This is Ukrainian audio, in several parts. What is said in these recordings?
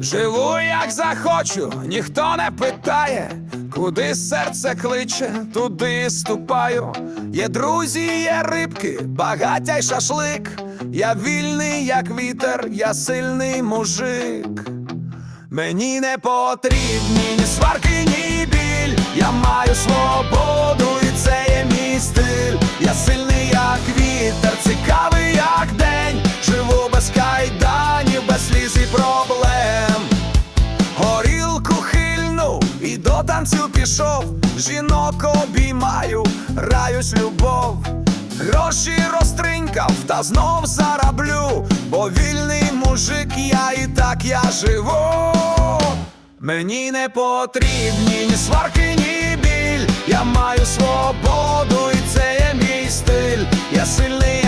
Живу як захочу, ніхто не питає, куди серце кличе, туди ступаю. Є друзі, є рибки, багаття й шашлик. Я вільний, як вітер, я сильний мужик. Мені не потрібні ні сварки, ні біль. Я маю свободу, і це є мій стиль. Я сильний, як вітер, цікавий, танцю пішов. Жінок обіймаю, раюсь любов. Гроші розтринькав та знов зараблю, бо вільний мужик, я і так я живу. Мені не потрібні ні сварки, ні біль. Я маю свободу, і це є мій стиль. Я сильний,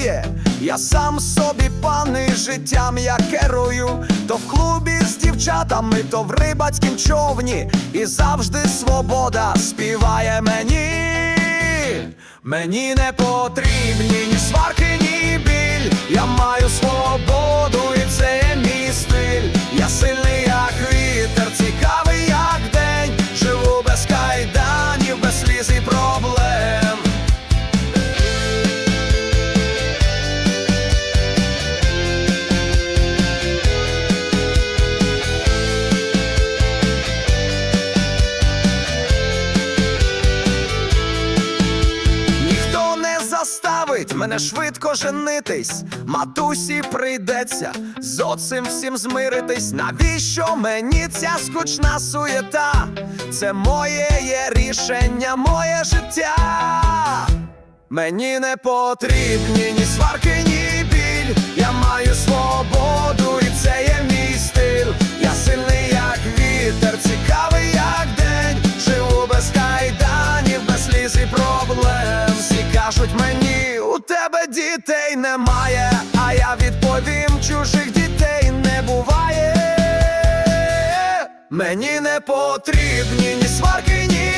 не. Я сам собі пани життям я керую. То в клубі з дівчатами, то в рибацькім човні. І завжди свобода співає мені. Мені не потрібні ні сварки, ні біль. Я маю свободу, мене швидко женитись. Матусі прийдеться з оцим всім змиритись. Навіщо мені ця скучна суєта? Це моє є рішення, моє життя. Мені не потрібні ні сварки, ні біль. Я маю свободу, і це є мій стиль. Я сильний, як вітер, цікавий, як день. Живу без кайданів, без сліз і проблем. Всі кажуть мені, дітей немає. А я відповім, чужих дітей не буває. Мені не потрібні ні сварки, ні